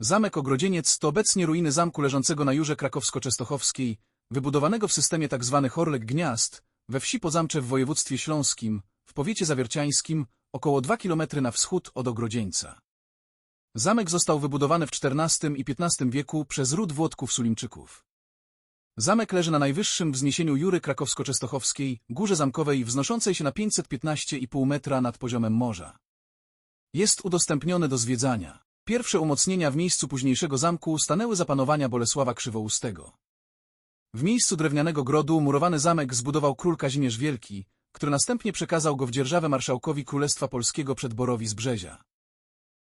Zamek Ogrodzieniec to obecnie ruiny zamku leżącego na Jurze Krakowsko-Częstochowskiej, wybudowanego w systemie tzw. Orlek Gniazd, we wsi Podzamcze w województwie śląskim, w powiecie zawierciańskim, około 2 km na wschód od Ogrodzieńca. Zamek został wybudowany w XIV i XV wieku przez ród Włodków Sulimczyków. Zamek leży na najwyższym wzniesieniu Jury Krakowsko-Częstochowskiej, górze zamkowej wznoszącej się na 515,5 metra nad poziomem morza. Jest udostępniony do zwiedzania. Pierwsze umocnienia w miejscu późniejszego zamku stanęły za panowania Bolesława Krzywoustego. W miejscu drewnianego grodu murowany zamek zbudował król Kazimierz Wielki, który następnie przekazał go w dzierżawę marszałkowi Królestwa Polskiego przed Borowi z Brzezia.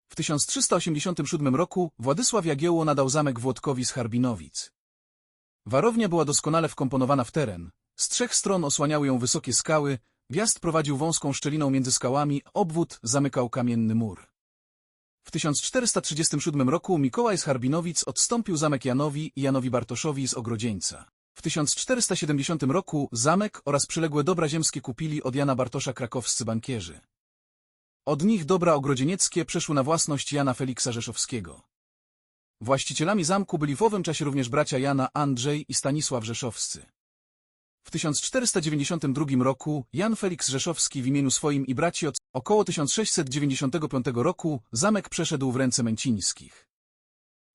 W 1387 roku Władysław Jagiełło nadał zamek Włodkowi z Harbinowic. Warownia była doskonale wkomponowana w teren. Z trzech stron osłaniały ją wysokie skały, wjazd prowadził wąską szczeliną między skałami, obwód zamykał kamienny mur. W 1437 roku Mikołaj z Harbinowic odstąpił zamek Janowi i Janowi Bartoszowi z Ogrodzieńca. W 1470 roku zamek oraz przyległe dobra ziemskie kupili od Jana Bartosza krakowscy bankierzy. Od nich dobra ogrodzienieckie przeszły na własność Jana Feliksa Rzeszowskiego. Właścicielami zamku byli w owym czasie również bracia Jana Andrzej i Stanisław Rzeszowscy. W 1492 roku Jan Feliks Rzeszowski w imieniu swoim i braci od około 1695 roku zamek przeszedł w ręce Męcińskich.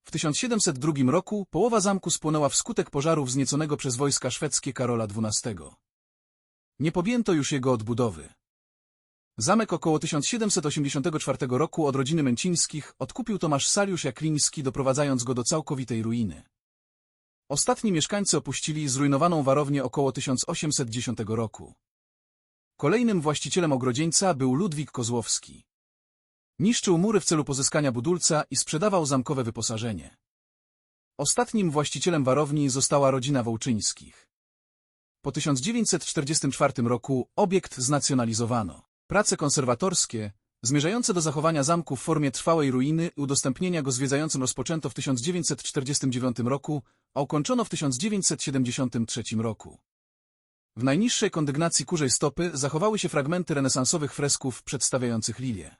W 1702 roku połowa zamku spłonęła wskutek pożaru wznieconego przez wojska szwedzkie Karola XII. Nie podjęto już jego odbudowy. Zamek około 1784 roku od rodziny Męcińskich odkupił Tomasz Saliusz Jakliński, doprowadzając go do całkowitej ruiny. Ostatni mieszkańcy opuścili zrujnowaną warownię około 1810 roku. Kolejnym właścicielem ogrodzieńca był Ludwik Kozłowski. Niszczył mury w celu pozyskania budulca i sprzedawał zamkowe wyposażenie. Ostatnim właścicielem warowni została rodzina Wołczyńskich. Po 1944 roku obiekt znacjonalizowano. Prace konserwatorskie, zmierzające do zachowania zamku w formie trwałej ruiny i udostępnienia go zwiedzającym rozpoczęto w 1949 roku, a ukończono w 1973 roku. W najniższej kondygnacji kurzej stopy zachowały się fragmenty renesansowych fresków przedstawiających lilię.